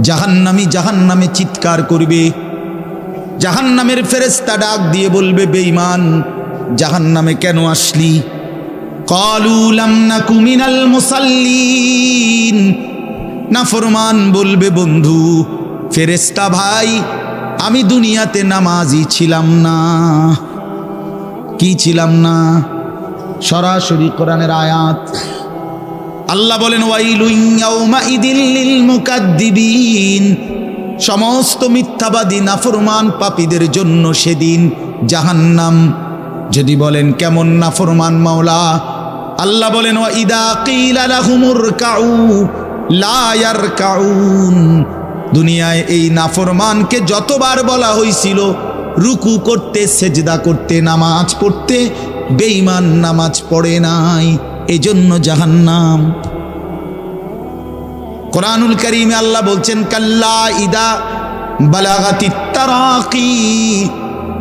জাহান্নামি জাহান্নামে চিৎকার করবে। জাহান্নামের ফেরেস্তা ডাক দিয়ে বলবে, বেঈমান, জাহান্নামে কেন আসলি? কুমিনাল মুসাল্লিন। না ফরমান বলবে, বন্ধু ফেরেস্তা ভাই, আমি দুনিয়াতে নামাজি ছিলাম না। কি ছিলাম না? সরাসরি কোরআনের আয়াত। আল্লাহ বলেন সমস্ত মিথ্যাবাদী, নাফরমান পাপীদের জন্য সেদিন জাহান্নাম। যদি বলেন, কেমন নাফরমান মাওলা? আল্লাহ বলেন ইদা কাউ, লা ইয়ারকাউন। দুনিয়ায় এই নাফরমানকে যতবার বলা হয়েছিল রুকু করতে, সেজদা করতে, নামাজ পড়তে, বেঈমান নামাজ পড়ে নাই। এজন্য জাহান্নাম। কোরআনুল করিমে আল্লাহ বলছেন, কাল্লা ইদা বালাগাতি তারাকি।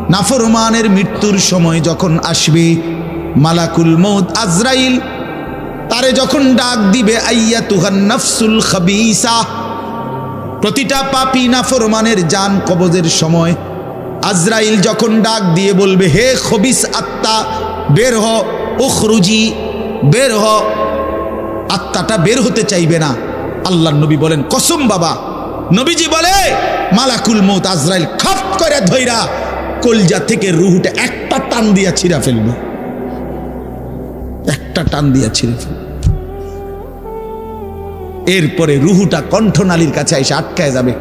নাফরমানের মৃত্যুর সময় যখন আসবে, মালাকুল মৌত আজরাইল, তারে যখন ডাক দিবে আইয়া তুহান নফসুল খাবিসা। প্রতিটা পাপি নাফরমানের জান কবজের সময় আজরাইল যখন ডাক দিয়ে বলবে, হে খবিস আত্মা, বের হ, উখরুজি। বের হ। আত্মাটা বের হতে চাইবে না। আল্লাহ নবী বলেন, কসম বাবা। নবীজি বলে, মালাকুল মৌত আজরাইল, খপ করে ধইরা কলজা থেকে রুহুটা একটা টান দিয়া ছিঁড়া ফেলবে। একটা টান দিয়া ছিঁড়ে ফেলবে। এরপরে রুহুটা কণ্ঠনালীর কাছে এসে আটকায় যাবে।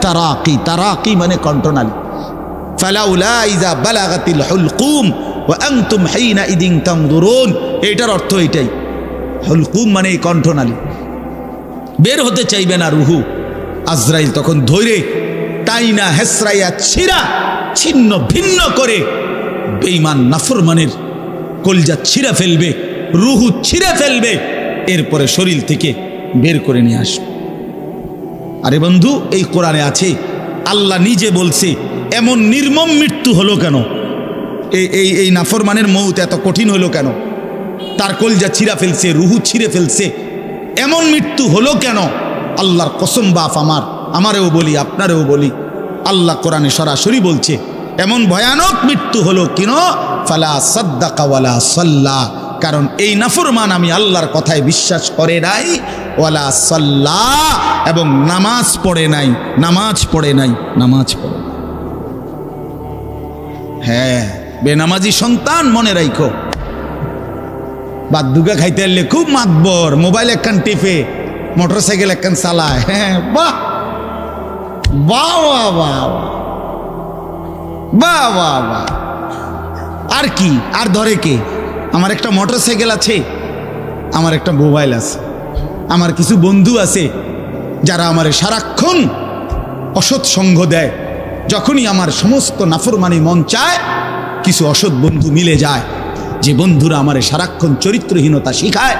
তারাকি তারাকি মানে কণ্ঠনালী। ফালাউলা ইদা বালাগাতিল হুলকুম ওয়া আনতুম হাইনা ইদিন তানদুরুন এটার অর্থ এটাই। হুলকুম মানে এই কণ্ঠনালী। বের হতে চাইবে না রুহু। আজরাইল তখন ধৈরে টাইনা হেসরাইয়া ছিঁড়া, ছিন্ন ভিন্ন করে বেঈমান নাফরমানের কলজা ছিঁড়া ফেলবে, রুহু ছিঁড়ে ফেলবে, এরপরে শরীর থেকে বের করে নিয়ে আসবে। আরে বন্ধু, এই কোরআনে আছে, আল্লাহ নিজে বলছে, এমন নির্মম মৃত্যু হলো কেন? এই এই এই নাফরমানের মৌত এত কঠিন হলো কেন? তার কলজা ছিঁড়া ফেলছে, রুহু ছিঁড়ে ফেলছে। এমন মৃত্যু হলো কেন? আল্লাহর কসম বাফ আমার, আমারেও বলি, আপনারেও বলি। আল্লাহ কোরআনে সরাসরি বলছে, এমন ভয়ানক মৃত্যু হলো কিনো? ফালা সাদ্দাকাওয়ালা সাল্লা। কারণ এই নাফরমান আমি আল্লাহর কথায় বিশ্বাস করে নাই, ওয়ালা সাল্লা। এবং নামাজ পড়ে নাই, নামাজ পড়ে নাই, নামাজ পড়ে হ্যাঁ। বেনামাজি সন্তান মনে রাখো বাদ দুগা খাইতে এলে খুব মাতবর, মোবাইল একখান টিপে মোটর সাইকেল একখান চালায়। হ্যাঁ বাহ! বাহ বাহ বাহ বাহ। আর কি? আর ধরে কে? আমার একটা মোটর সাইকেল আছে, আমার একটা মোবাইল আছে, আমার কিছু বন্ধু আছে, যারা আমার সারাক্ষণ অসৎ সঙ্গ দেয়, যখনই আমার সমস্ত নাফরমানি মন চায় কিছু অসৎ বন্ধু মিলে যায়। যে বন্ধুরা আমার সারাক্ষণ চরিত্রহীনতা শিখায়,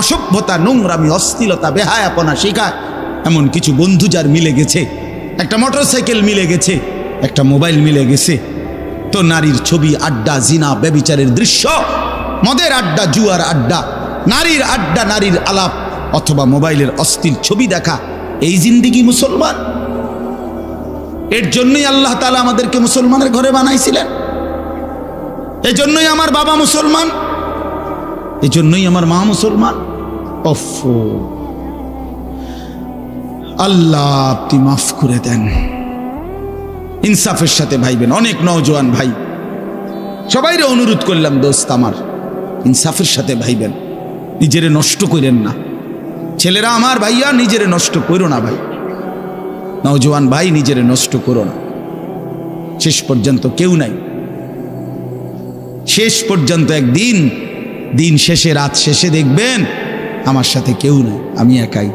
অসভ্যতা, নোংরামি অস্থিলতা বেহায়াপনা শিখায়, এমন কিছু বন্ধু যার মিলে গেছে, একটা মোটরসাইকেল মিলে গেছে, একটা মোবাইল মিলে গেছে। তো নারীর ছবি, আড্ডা, জিনা, ব্যবিচারের দৃশ্য, মদের আড্ডা, জুয়ার আড্ডা, নারীর আড্ডা, নারীর আলাপ, অথবা মোবাইলের অস্থির ছবি দেখা, এই জিন্দিগি মুসলমান। এর জন্যই আল্লাহ তালা আমাদেরকে মুসলমানের ঘরে বানাইছিলেন। এই জন্যই আমার বাবা মুসলমান। এই জন্যই আমার মা মুসলমান। আল্লাহ, আপনি মাফ করে দেন। ইনসাফের সাথে ভাইবেন। অনেক নওজোয়ান ভাই। সবাইরে অনুরোধ করলাম, দোস্ত আমার, ইনসাফের সাথে ভাইবেন। নিজেরে নষ্ট করেন না। ছেলেরা আমার ভাইয়া, নিজেরে নষ্ট করো না ভাই। নওজোয়ান ভাই, নিজেরে নষ্ট করো না। শেষ পর্যন্ত কেউ নাই। শেষ পর্যন্ত একদিন, দিন শেষে, রাত শেষে দেখবেন আমার সাথে কেউ নাই। আমি একাই।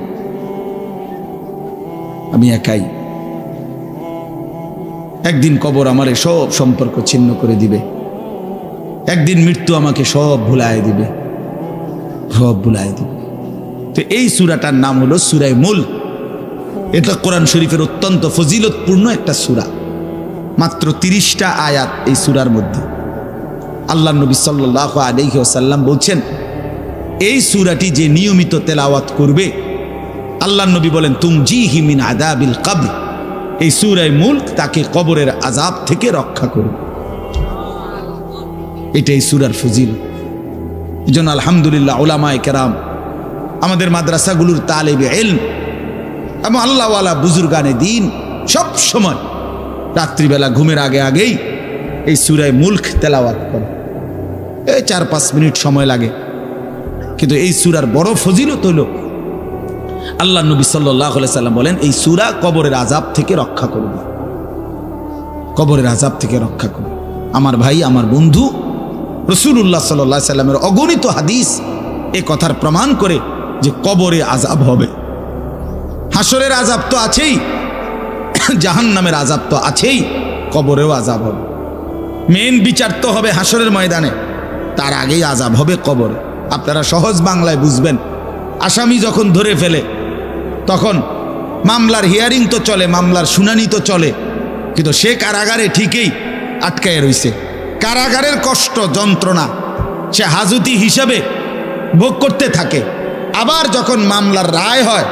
আমি একাই। একদিন কবর আমারে সব সম্পর্ক ছিন্ন করে দিবে। একদিন মৃত্যু আমাকে সব ভুলায় দিবে। সব ভুলায় দিবে। তো এই সুরাটার নাম হলো সুরায় মূল। এটা কোরআন শরীফের অত্যন্ত ফজিলতপূর্ণ একটা সুরা। মাত্র তিরিশটা আয়াত এই সুরার মধ্যে। আল্লাহ নবী সাল্লাহ আলহি আসাল্লাম বলছেন, এই সুরাটি যে নিয়মিত তেলাওয়াত করবে, আল্লাহ নবী বলেন তুম জি হিমিন আদাবিল কবর এই সুরায় মুল্ক তাকে কবরের আজাব থেকে রক্ষা করবে। এটাই সুরার ফজিল এই জন্য আলহামদুলিল্লাহ ওলামায় কেরাম, আমাদের মাদ্রাসাগুলোর তালেবে এল এবং আল্লাহওয়ালা বুজুর্গানে দিন সব সময় রাত্রিবেলা ঘুমের আগে আগেই এই সুরায় মুল্ক তেলাওয়াত করে। এই চার পাঁচ মিনিট সময় লাগে। কিন্তু এই সুরার বড় ফজিলত হইল আল্লাহ নবী সাল্লাহ সাল্লাম বলেন, এই সুরা কবরের আজাব থেকে রক্ষা করবে কবরের আজাব থেকে রক্ষা করবে আমার ভাই, আমার বন্ধু রসুল্লাহ সাল্লাহ সাল্লামের অগণিত হাদিস এ কথার প্রমাণ করে যে কবরে আজাব হবে। হাসরের আজাব তো আছেই জাহান নামের আজাব তো আছেই, কবরেও আজাব হবে। মেন বিচার তো হবে হাসরের ময়দানে। তার আগেই আজাব হবে কবরে। আপনারা সহজ বাংলায় বুঝবেন। আসামি যখন ধরে ফেলে, তখন মামলার হিয়ারিং তো চলে, মামলার শুনানি তো চলে, কিন্তু সে কারাগারে ঠিকই আটকায় রইছে। কারাগারের কষ্ট, যন্ত্রণা সে হাজুতি হিসাবে ভোগ করতে থাকে। আবার যখন মামলার রায় হয়,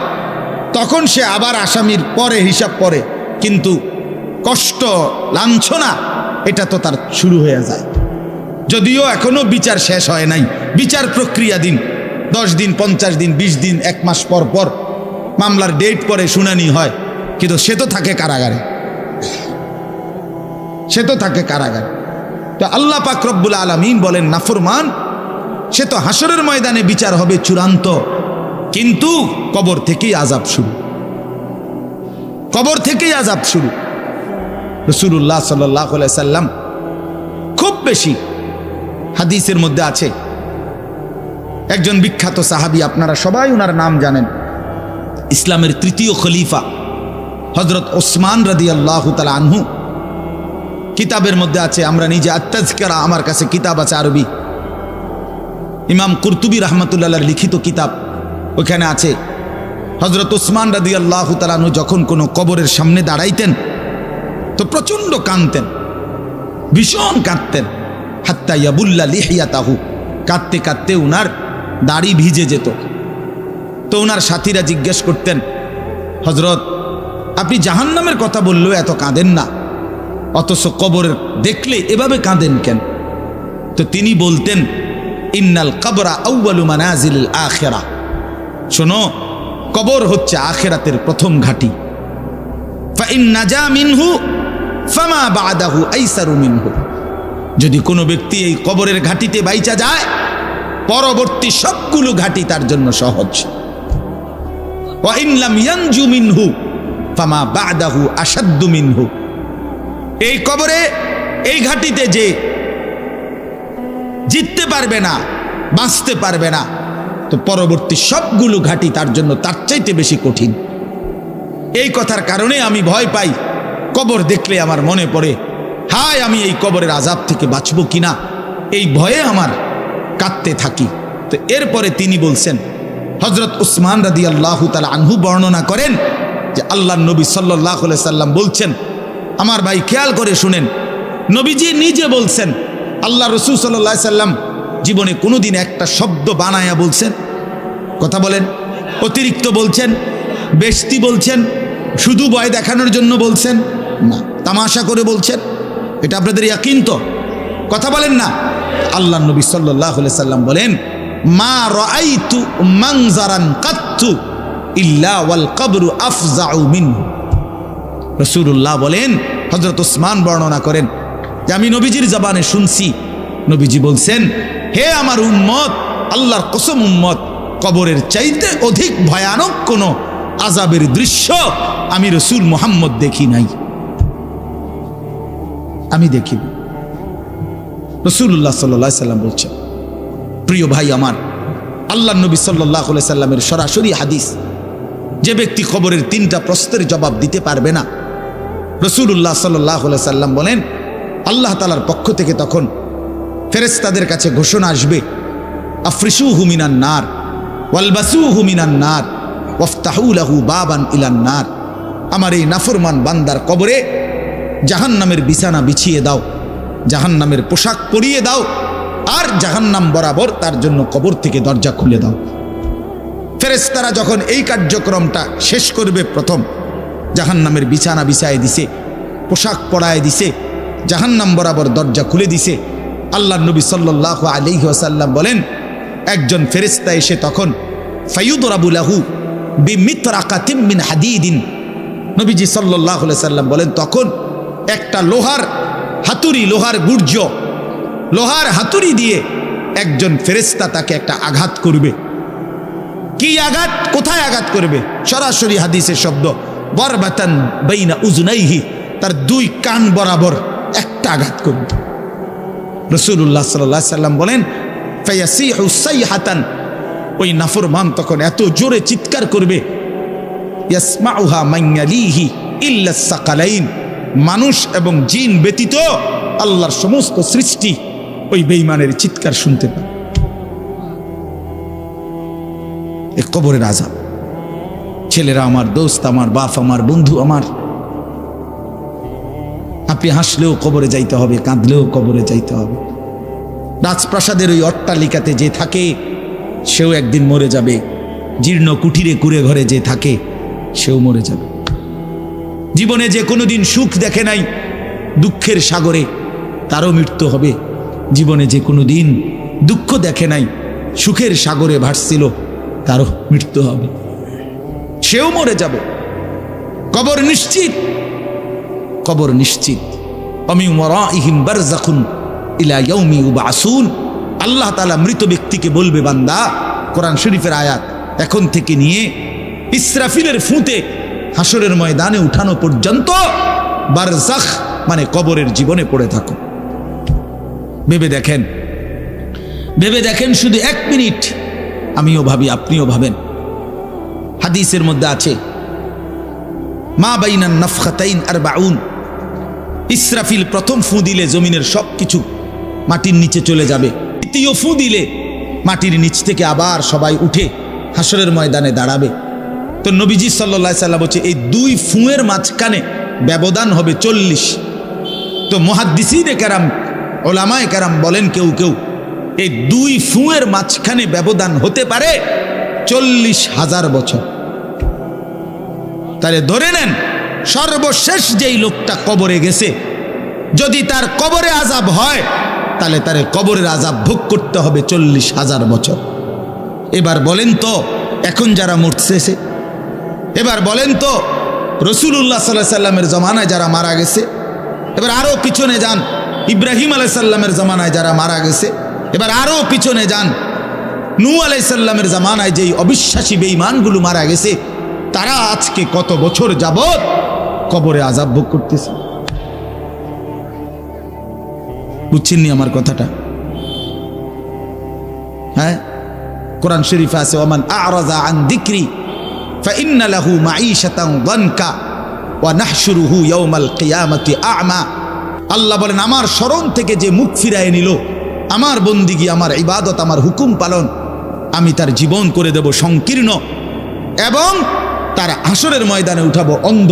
তখন সে আবার আসামির পরে হিসাব করে, কিন্তু কষ্ট, লাঞ্ছনা, এটা তো তার শুরু হয়ে যায়। যদিও এখনও বিচার শেষ হয় নাই। বিচার প্রক্রিয়া দিন দশ দিন, পঞ্চাশ দিন, বিশ দিন, এক মাস পর পর মামলার ডেট পরে শুনানি হয়। কিন্তু সে তো থাকে কারাগারে। সে তো থাকে কারাগারে। তো আল্লাহ পাক রব্বুল আলমিন বলেন নাফরমান সে তো হাসরের ময়দানে বিচার হবে চূড়ান্ত। কিন্তু কবর থেকেই আজাব শুরু। কবর থেকেই আজাব শুরু। রসুল্লাহ সাল্লাহ সাল্লাম খুব বেশি হাদিসের মধ্যে আছে। একজন বিখ্যাত সাহাবি, আপনারা সবাই ওনার নাম জানেন। ইসলামের তৃতীয় খলিফা হজরত ওসমান রাদি আল্লাহ তালা আনহু। কিতাবের মধ্যে আছে, আমরা নিজে আত্মাজকারা আমার কাছে কিতাব আছে আরবি। ইমাম কুরতুবি রহমতুল্লাহ লিখিত কিতাব, ওখানে আছে হজরত ওসমান রাদি আল্লাহ তালানু যখন কোনো কবরের সামনে দাঁড়াইতেন, তো প্রচণ্ড কাঁদতেন, ভীষণ কাঁদতেন। হাত্তা ইয়াবুল্লা লিহিয়া তাহু কাঁদতে কাঁদতে উনার দাড়ি ভিজে যেত। তো ওনার সাথীরা জিজ্ঞেস করতেন হজরত আপনি জাহান্নামের কথা বললেও এত কাঁদেন না। অথচ কবরের দেখলে এভাবে কাঁদেন কেন? তো তিনি বলতেন, ইন্নাল কবরা আউ্বালু মানাজিল আখেরা। শোনো, কবর হচ্ছে আখেরাতের প্রথম ঘাটি। ফাইন নাজা মিনহু, ফামা বাদাহু আইসারু মিনহু। যদি কোনো ব্যক্তি এই কবরের ঘাটিতে বাইচা যায়, পরবর্তী সবগুলো ঘাটি তার জন্য সহজ। এই কবরে, এই ঘাটিতে যে জিততে পারবে না, বাঁচতে পারবে না, তো পরবর্তী সবগুলো ঘাটি তার জন্য তার চাইতে বেশি কঠিন। এই কথার কারণে আমি ভয় পাই, কবর দেখলে আমার মনে পড়ে হায়, আমি এই কবরের আজাব থেকে বাঁচব কিনা? এই ভয়ে আমার কাঁদতে থাকি। তো এরপরে তিনি বলছেন হজরত উসমান রাদি আল্লাহ তালা আনহু বর্ণনা করেন যে আল্লাহ নবী সাল্লাহ সাল্লাম বলছেন, আমার ভাই খেয়াল করে শুনেন, নবীজি নিজে বলছেন আল্লাহ রসুল সাল্লাহ সাল্লাম জীবনে কোনোদিন একটা শব্দ বানায়া বলছেন, কথা বলেন, অতিরিক্ত বলছেন, বেশতি বলছেন, শুধু ভয় দেখানোর জন্য বলছেন, না, তামাশা করে বলছেন। এটা আপনাদের ইয়াকিন তো। কথা বলেন না। আল্লাহ নবী সাল্লাহ সাল্লাম বলেন, মা রাইতু মানজারান কাত্তু ইল্লা ওয়াল কবরু আফজাউ মিনহু। রসুল্লাহ বলেন হজরত ওসমান বর্ণনা করেন যে আমি নবীজির জবানে শুনছি। নবীজি বলছেন, হে আমার উম্মত, আল্লাহর কসম উম্মত, কবরের চাইতে অধিক ভয়ানক কোনো আজাবের দৃশ্য আমি রসুল মোহাম্মদ দেখি নাই। আমি দেখি রসুল্লাহ সাল্লাহ সাল্লাম বলছেন, প্রিয় ভাই আমার, আল্লাহ নবী সাল্লাহ সাল্লামের সরাসরি হাদিস, যে ব্যক্তি খবরের তিনটা প্রশ্নের জবাব দিতে পারবে না। রসুল্লাহ সাল্লাহ সাল্লাম বলেন, আল্লাহ তালার পক্ষ থেকে তখন ফেরেস্তাদের কাছে ঘোষণা আসবে আফ্রিসু হুমিনান নার ওয়ালবাসু হুমিনান নার ওফতাহুলাহু বাবান ইলান নার, আমার এই নাফরমান বান্দার কবরে জাহান নামের বিছানা বিছিয়ে দাও। জাহান নামের পোশাক পরিয়ে দাও। আর জাহান্নাম বরাবর তার জন্য কবর থেকে দরজা খুলে দাও। ফেরেস্তারা যখন এই কার্যক্রমটা শেষ করবে প্রথম, জাহান্নামের বিছানা বিছায় দিছে, পোশাক পরায় দিছে, জাহান্নাম বরাবর দরজা খুলে দিছে। আল্লাহ নবী সাল্লাহ আলিহি আসাল্লাম বলেন, একজন ফেরেস্তা এসে তখন ফাইউদরাবুলাহু বিমিত্রাকাতিম মিন হাদিদিন। নবীজি সাল্লাহ সাল্লাম বলেন, তখন একটা লোহার হাতুড়ি, লোহার গুর্জ লোহার হাতুড়ি দিয়ে একজন ফেরেস্তা তাকে একটা আঘাত করবে। কি আঘাত? কোথায় আঘাত করবে? সরাসরি হাদিসের শব্দ। বরবাতান বাইনা উজনাইহি, তার দুই কান বরাবর একটা আঘাত করবে। রসুল্লাহ সাল্লাহ সাল্লাম বলেন ফাইয়াসিহু সাইহাতান। ওই নাফরমান তখন এত জোরে চিৎকার করবে, ইয়াসমাউহা মাইয়ালিহি ইল্লা সাকালাইন। মানুষ এবং জিন ব্যতীত আল্লাহর সমস্ত সৃষ্টি ওই বেইমানের চিৎকার শুনতে পায়। কবরের আজাব ছেলেরা আমার দোস্ত, আমার বাপ, আমার বন্ধু, আমার। আপনি হাসলেও কবরে যাইতে হবে, কাঁদলেও কবরে যাইতে হবে। রাজপ্রাসাদের ওই অট্টালিকাতে যে থাকে, সেও একদিন মরে যাবে। জীর্ণ কুঠিরে কুড়ে ঘরে যে থাকে, সেও মরে যাবে। জীবনে যে কোনোদিন সুখ দেখে নাই, দুঃখের সাগরে তারও মৃত্যু হবে। জীবনে যে কোনো দিন দুঃখ দেখে নাই, সুখের সাগরে ভাসছিল, তারও মৃত্যু হবে। সেও মরে যাবে। কবর নিশ্চিত। কবর নিশ্চিত। অমি ইহিম বারজাখুন ইলা ইয়াউমি ইউবাসুন। আল্লাহ তালা মৃত ব্যক্তিকে বলবে, বান্দা, কোরআন শরীফের আয়াত এখন থেকে নিয়ে ইসরাফিলের ফুঁতে হাসরের ময়দানে উঠানো পর্যন্ত বারজাখ মানে কবরের জীবনে পড়ে থাকো। ভেবে দেখেন ভেবে দেখেন শুধু এক মিনিট, আমিও ভাবি, আপনিও ভাবেন। হাদিসের মধ্যে আছে, মা বাইনান নফখাতাইন আর বাউন ইসরাফিল প্রথম ফু দিলে জমিনের সব কিছু মাটির নিচে চলে যাবে। দ্বিতীয় ফু দিলে মাটির নিচ থেকে আবার সবাই উঠে হাসরের ময়দানে দাঁড়াবে। তো নবীজি সাল্লা সাল্লাম বলছে, এই দুই ফুঁয়ের মাঝখানে ব্যবধান হবে চল্লিশ। তো মহাদ্দিসিনে কেরাম, ওলামায় কেরাম বলেন কেউ কেউ, এই দুই ফুঁয়ের মাঝখানে ব্যবধান হতে পারে চল্লিশ হাজার বছর। তাহলে ধরে নেন, সর্বশেষ যেই লোকটা কবরে গেছে, যদি তার কবরে আজাব হয়, তাহলে তার কবরের আজাব ভোগ করতে হবে চল্লিশ হাজার বছর। এবার বলেন তো, এখন যারা মরতেছে এবার বলেন তো রসুল্লাহ সাল্লাহ সাল্লামের জমানায় যারা মারা গেছে, এবার আরও পিছনে যান, ইব্রাহিম আলাইসাল্লামের জমানায় যারা মারা গেছে, এবার আরও পিছনে যান নু আলাইসাল্লামের জামানায় যেই অবিশ্বাসী বেঈমানগুলো মারা গেছে, তারা আজকে কত বছর যাবৎ কবরে আজাব ভোগ করতেছে? বুঝছেননি আমার কথাটা? হ্যাঁ? কোরআন শরীফ আছে ওমান আরাজা আন দিক্রি ফাইন্নালাহু মাঈশাতাং গনকা ওয়া নাহশুরুহু ইয়াউমাল কিয়ামতি আমা আল্লাহ বলেন, আমার স্মরণ থেকে যে মুখ ফিরায় নিল, আমার বন্দিগি, আমার ইবাদত, আমার হুকুম পালন, আমি তার জীবন করে দেব সংকীর্ণ এবং তার আসরের ময়দানে উঠাবো অন্ধ।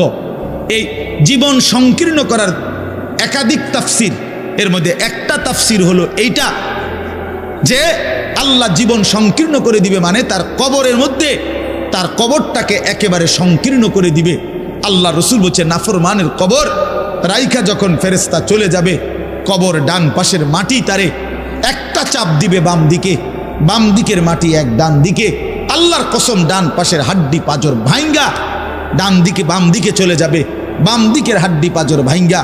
এই জীবন সংকীর্ণ করার একাধিক তাফসির, এর মধ্যে একটা তাফসির হলো এইটা, যে আল্লাহ জীবন সংকীর্ণ করে দিবে মানে তার কবরের মধ্যে তার কবরটাকে একেবারে সংকীর্ণ করে দিবে। আল্লাহ রসুল বলছে, নাফরমানের কবর। রাইখা যখন ফেরেস্তা চলে যাবে, কবর ডান পাশের মাটি তারে একটা চাপ দিবে বাম দিকে। বাম দিকের মাটি এক ডান দিকে। আল্লাহর কসম ডান পাশের হাড্ডি পাজর ভাইঙ্গা। ডান দিকে বাম দিকে চলে যাবে, বাম দিকের হাড্ডি পাজর ভাইঙ্গা।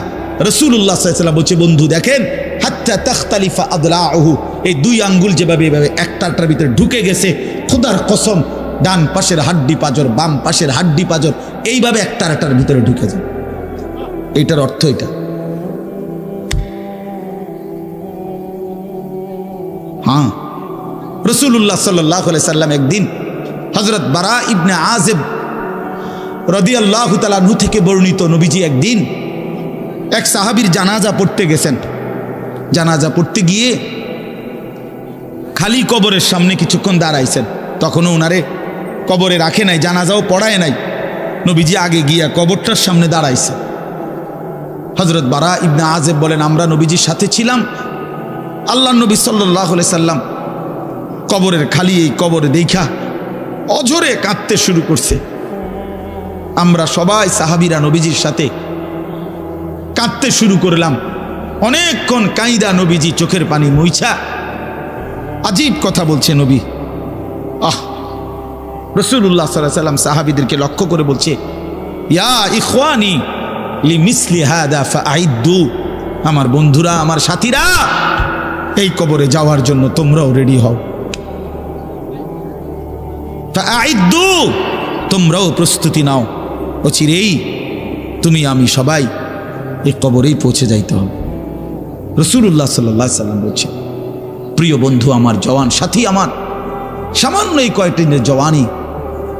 রসুল্লাহ সাল্লাম বলছে, বন্ধু, দেখেন, হাত্তা তখতালিফা আদলাহু এই দুই আঙ্গুল যেভাবে এভাবে একটাটার ভিতরে ঢুকে গেছে, খুদার কসম ডান পাশের হাড্ডি পাজর, বাম পাশের হাড্ডি পাজর, এইভাবে একটার একটার ভিতরে ঢুকে যায়। এইটার অর্থ এটা। হ্যাঁ। রসুল্লাহ সাল্লাহ সাল্লাম একদিন হজরত বারা ইবনে আজেব রদি আল্লাহ তালাহু থেকে বর্ণিত নবীজি একদিন এক সাহাবির জানাজা পড়তে গেছেন। জানাজা পড়তে গিয়ে খালি কবরের সামনে কিছুক্ষণ দাঁড়াইছেন। তখনও ওনারে কবরে রাখে নাই, জানাজাও পড়ায় নাই। নবীজি আগে গিয়া কবরটার সামনে দাঁড়াইছে। হজরত বারা ইবনা আজেব বলেন, আমরা নবীজির সাথে ছিলাম। আল্লাহ নবী সাল্লাহ সাল্লাম কবরের খালি এই কবরে দেখা অঝরে কাঁদতে শুরু করছে। আমরা সবাই সাহাবিরা নবীজির সাথে কাঁদতে শুরু করলাম। অনেকক্ষণ কাইদা নবীজি চোখের পানি মুইছা আজীব কথা বলছে নবী। আহ রসুল্লাহ সাল্লাহ সাল্লাম সাহাবিদেরকে লক্ষ্য করে বলছে, ইয়া ইখওয়ানি লি মিসলি হাদা ফাআইদ্দু, আমার বন্ধুরা, আমার সাথীরা, এই কবরে যাওয়ার জন্য তোমরাও রেডি হও। ফাআইদ্দু, তোমরাও প্রস্তুতি নাও। অচিরেই তুমি, আমি সবাই এই কবরেই পৌঁছে যাইতে হবে। রসুল্লাহ সাল্লাহ সাল্লাম বলছে, প্রিয় বন্ধু, আমার জওয়ান সাথী আমার, সামান্য এই কয়েকটি দিনের জওয়ানি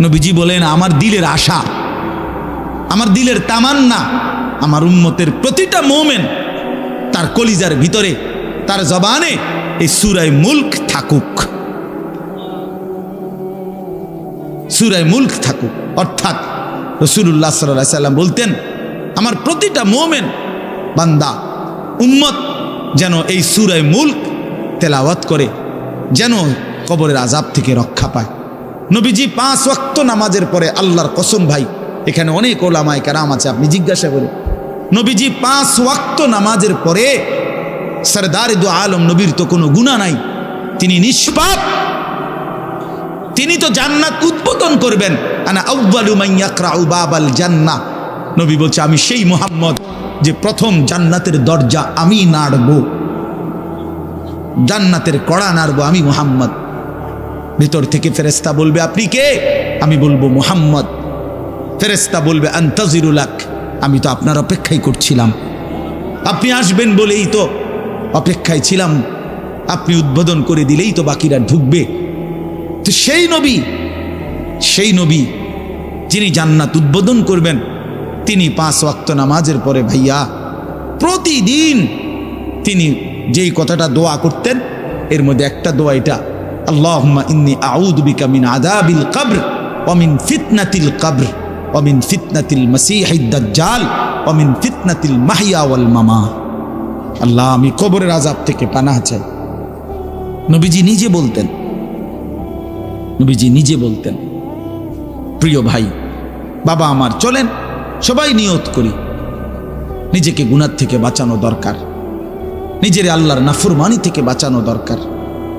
নবীজি বলেন, আমার দিলের আশা, আমার দিলের তামান্না, আমার উম্মতের প্রতিটা মোমেন তার কলিজার ভিতরে, তার জবানে এই সুরায় মুল্ক থাকুক। সুরায় মুল্ক থাকুক। অর্থাৎ রসুল্লাহ সাল্লাহ সাল্লাম বলতেন, আমার প্রতিটা মোমেন, বান্দা, উম্মত যেন এই সুরায় মুল্ক তেলাওয়াত করে, যেন কবরের আজাব থেকে রক্ষা পায়। নবীজি পাঁচ ওয়াক্ত নামাজের পরে আল্লাহর কসম ভাই, এখানে অনেক ওলামায় কারাম আছে, আপনি জিজ্ঞাসা করে নবীজি পাঁচ ওয়াক্ত নামাজের পরে সরদার দু আলম নবীর তো কোনো গুণা নাই, তিনি নিষ্পাপ। তিনি তো জান্নাত উদ্বোধন করবেন। আনা জান্নাহ। নবী বলছে, আমি সেই মোহাম্মদ যে প্রথম জান্নাতের দরজা আমি নাড়ব, জান্নাতের কড়া নাড়ব আমি মোহাম্মদ। ভিতর থেকে ফেরেস্তা বলবে, আপনি কে? আমি বলব, মোহাম্মদ। ফেরেস্তা বলবে আন্তাজিরুলাক আমি তো আপনার অপেক্ষাই করছিলাম। আপনি আসবেন বলেই তো অপেক্ষায় ছিলাম। আপনি উদ্বোধন করে দিলেই তো বাকিরা ঢুকবে। তো সেই নবী সেই নবী যিনি জান্নাত উদ্বোধন করবেন, তিনি পাঁচ ওয়াক্ত নামাজের পরে ভাইয়া প্রতিদিন তিনি যেই কথাটা দোয়া করতেন, এর মধ্যে একটা দোয়া এটা আল্লাহুম্মা ইন্নি আউযু বিকা মিন আযাবিল কবর ওয়া মিন ফিতনাতিল কবর ওয়া মিন ফিতনাতিল মাসীহিদ দাজ্জাল ওয়া মিন ফিতনাতিল মাহইয়া মামা আল্লাহ, আমি কবরের আযাব থেকে পানাহ চাই। নবীজি নিজে বলতেন। নবীজি নিজে বলতেন, প্রিয় ভাই, বাবা আমার, চলেন, সবাই নিয়ত করি। নিজেকে গুনার থেকে বাঁচানো দরকার। নিজের আল্লাহর নাফরমানি থেকে বাঁচানো দরকার।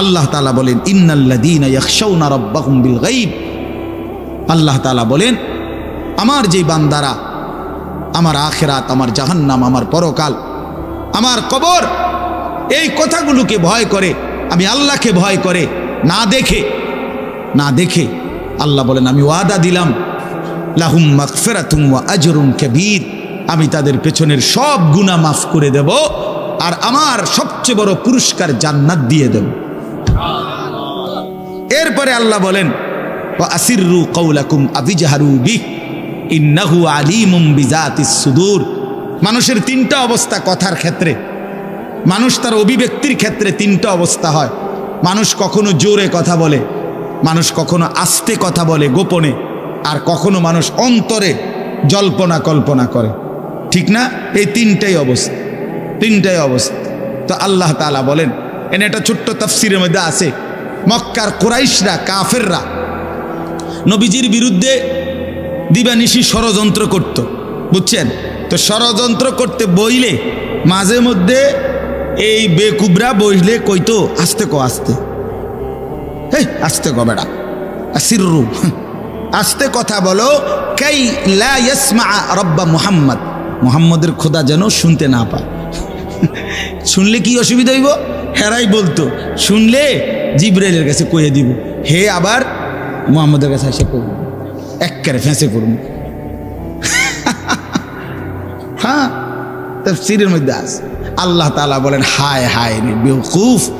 আল্লাহ তালা বলেন ইন্নাল্লাদিন বিল গাইব আল্লাহ তালা বলেন, আমার যে বান্দারা, আমার আখেরাত, আমার জাহান্নাম, আমার পরকাল, আমার কবর, এই কথাগুলোকে ভয় করে, আমি আল্লাহকে ভয় করে, না দেখে না দেখে আল্লাহ বলেন, আমি ওয়াদা দিলাম, লাহুম মাগফিরাতুম ওয়া আজরুম কাবীর, আমি তাদের পেছনের সব গুনাহ মাফ করে দেব, আর আমার সবচেয়ে বড় পুরস্কার জান্নাত দিয়ে দেব। এরপরে আল্লাহ বলেন, ওয়া আসিররু কওলাকুম আবিজাহারু আলিমুম মানুষের তিনটা অবস্থা কথার ক্ষেত্রে, মানুষ তার অভিব্যক্তির ক্ষেত্রে তিনটা অবস্থা হয়। মানুষ কখনো জোরে কথা বলে, মানুষ কখনো আস্তে কথা বলে গোপনে, আর কখনো মানুষ অন্তরে জল্পনা কল্পনা করে। ঠিক না? এই তিনটাই অবস্থা তিনটাই অবস্থা। তো আল্লাহ তাআলা বলেন এনে একটা ছোট্ট তফসিরের মধ্যে আছে। মক্কার কোরাইশরা, কাফেররা নবীজির বিরুদ্ধে দিবানিশি ষড়যন্ত্র করত, বুঝছেন? তো ষড়যন্ত্র করতে বইলে মাঝে মধ্যে এই বেকুবরা বইলে কইতো, আস্তে ক, আস্তে। এই আস্তে ক বেড়া, আসিররু। আস্তে কথা বলো, কাই লা ইয়াসমা রব্বা মুহাম্মদ? মুহাম্মদের খোদা যেন শুনতে না পায়। শুনলে কি অসুবিধা হইব? হেরাই বলতো, শুনলে জিব্রাইলের কাছে কয়ে দিব, হে আবার মুহাম্মদের কাছে এসে করব একবারে ফেঁসে করব হ্যাঁ তফসিরের মধ্যে আছে। আল্লাহ তাআলা বলেন, হায় হায় রে বেউকুফ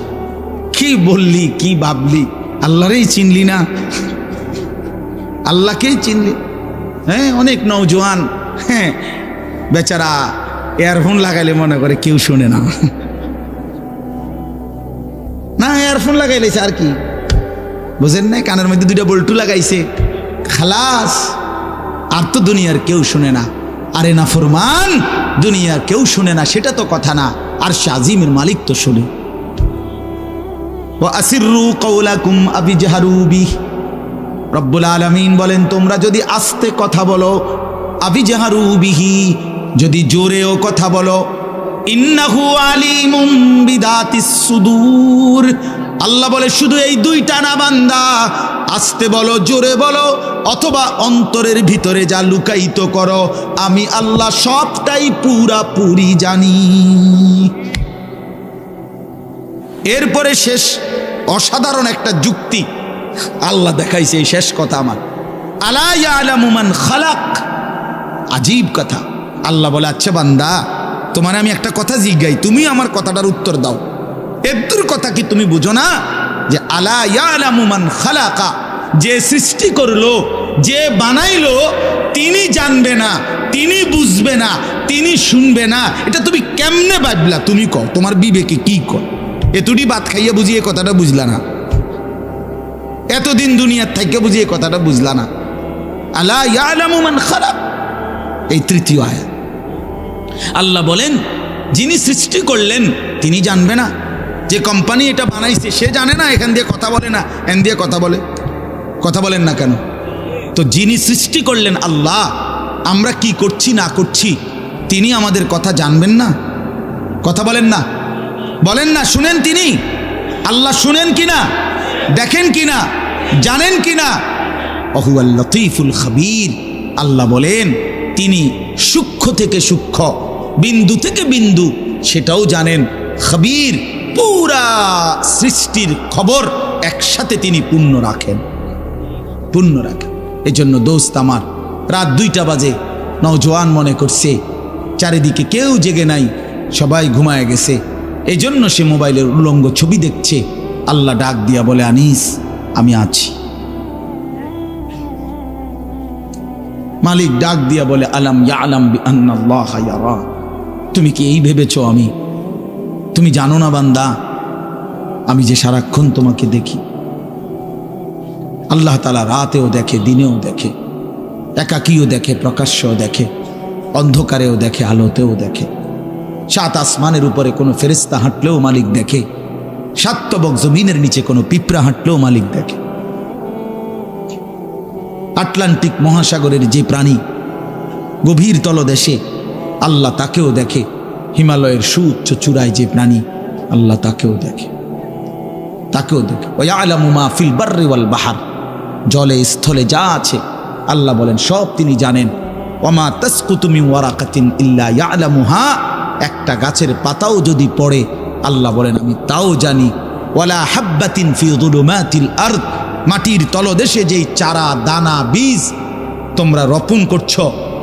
কি বললি, কি ভাবলি? আল্লাহরেই চিনলি না। আল্লাহকেই চিনলি। হ্যাঁ অনেক নৌজওয়ান হ্যাঁ বেচারা এয়ারফোন লাগাইলে মনে করে কেউ শোনে না। না এয়ারফোন লাগাইলেছে আর কি। বুঝেন না কানের মধ্যে দুইটা বল্টু লাগাইছে। খালাস, আর তো দুনিয়ার কেউ শুনে না। আরে না ফরমান, দুনিয়ার কেউ শুনে না, সেটা তো কথা না। আর শাজিমের মালিক তো শুনে। আসিরু কৌলাকুম আবি জাহারুবি রব্বুল আলমিন বলেন, তোমরা যদি আস্তে কথা বলো আবি জাহারুবিহি যদি জোরেও কথা বলো, ইন্নাহু আলিমুম বিদাতিস সুদূর। আল্লাহ বলে, শুধু এই দুইটা না বান্দা। আস্তে বলো, জোরে বলো, অথবা অন্তরের ভিতরে যা লুকায়িত করো, আমি আল্লাহ সবটাই পুরাপুরি জানি। এরপরে শেষ, অসাধারণ একটা যুক্তি। আল্লাহ দেখাইছে এই শেষ কথা আমার। আলা আলামুমান খালাক? আজীব কথা। আল্লাহ বলে আচ্ছা বান্দা, তোমার আমি একটা কথা জিজ্ঞাই তুমি আমার কথাটার উত্তর দাও। এদ্দুর কথা কি তুমি বুঝো না? যে আলা ইয়ালামুমান খালাকা, যে সৃষ্টি করল, যে বানাইলো, তিনি জানবে না, তিনি বুঝবে না, তিনি শুনবে না। এটা তুমি কেমনে বাজলা তুমি কও, তোমার বিবেকে কি কর এতটি বাদ খাইয়া বুঝিয়ে কথাটা বুঝলা না। এতদিন দুনিয়ার থেকে বুঝিয়ে কথাটা বুঝলা না। আলা ইয়ালামুমান খালাক, এই তৃতীয় আয়াত। আল্লাহ বলেন, যিনি সৃষ্টি করলেন, তিনি জানবে না। যে কোম্পানি এটা বানাইছে, সে জানে না, এখান দিয়ে কথা বলে না এন দিয়ে কথা বলে। কথা বলেন না কেন? তো যিনি সৃষ্টি করলেন আল্লাহ, আমরা কি করছি, না করছি, তিনি আমাদের কথা জানবেন না? কথা বলেন না। বলেন না, শুনেন তিনি। আল্লাহ শুনেন কি না দেখেন কি না জানেন কিনা? অহুয়াল লতিফুল খাবির। আল্লাহ বলেন, তিনি সূক্ষ্ম থেকে সূক্ষ্ম, বিন্দু থেকে বিন্দু, সেটাও জানেন। খবির পুরা সৃষ্টির খবর একসাথে তিনি পূর্ণ রাখেন। পূর্ণ রাখেন। এজন্য দোস্ত আমার, রাত দুইটা বাজে। নওজোয়ান মনে করছে, চারিদিকে কেউ জেগে নাই, সবাই ঘুমায় গেছে। এই জন্য সে মোবাইলের উলঙ্গ ছবি দেখছে। আল্লাহ ডাক দিয়া বলে, আনিস, আমি আছি। মালিক ডাক দিয়া বলে, আলাম ইয়া আলাম তুমি কি এই ভেবেছো আমি তুমি জানো না বান্দা, আমি যে সারাক্ষণ তোমাকে দেখি। আল্লাহ তালা রাতেও দেখে, দিনেও দেখে, একাকীও দেখে, প্রকাশ্যও দেখে, অন্ধকারেও দেখে, আলোতেও দেখে। সাত আসমানের উপরে কোনো ফেরিস্তা হাঁটলেও মালিক দেখে সাতবক জমিনের নিচে কোনো পিঁপড়া হাঁটলেও মালিক দেখে। আটলান্টিক মহাসাগরের যে প্রাণী, গভীর তলদেশে আল্লাহ তাকেও দেখে হিমালয়ের সুউচ্চ চূড়ায় যে প্রাণী, আল্লাহ তাকেও দেখে। তাকেও দেখে। ওই আলামুমা ফিল বাহার। জলে, স্থলে যা আছে, আল্লাহ বলেন, সব তিনি জানেন। ওমা তসকুতুমি ওয়ারাকাতিন ইল্লা ইয়ালামুহা। একটা গাছের পাতাও যদি পড়ে, আল্লাহ বলেন, আমি তাও জানি। ওয়ালা হাব্বাতিন ফি যুলুমাতিল আরদ। মাটির তলদেশে যেই চারা, দানা, বীজ তোমরা রোপণ করছ,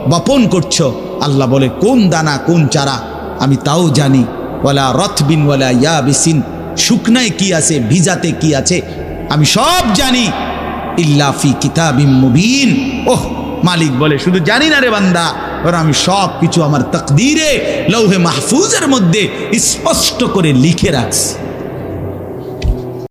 বপন করছ, আল্লাহ বলে, কোন দানা কোন চারা? আমি তাও জানি, ওয়ালা রথবিন ওয়ালা ইয়া বিসিন শুকনায় কি আছে, ভিজাতে কি আছে, আমি সব জানি। ইল্লাফি কিতাবিম মুবিন। ওহ, মালিক বলে, শুধু জানি না রে বান্দা ওরা আমি সব কিছু আমার তকদিরে, লৌহে মাহফুজের মধ্যে স্পষ্ট করে লিখে রাখছি।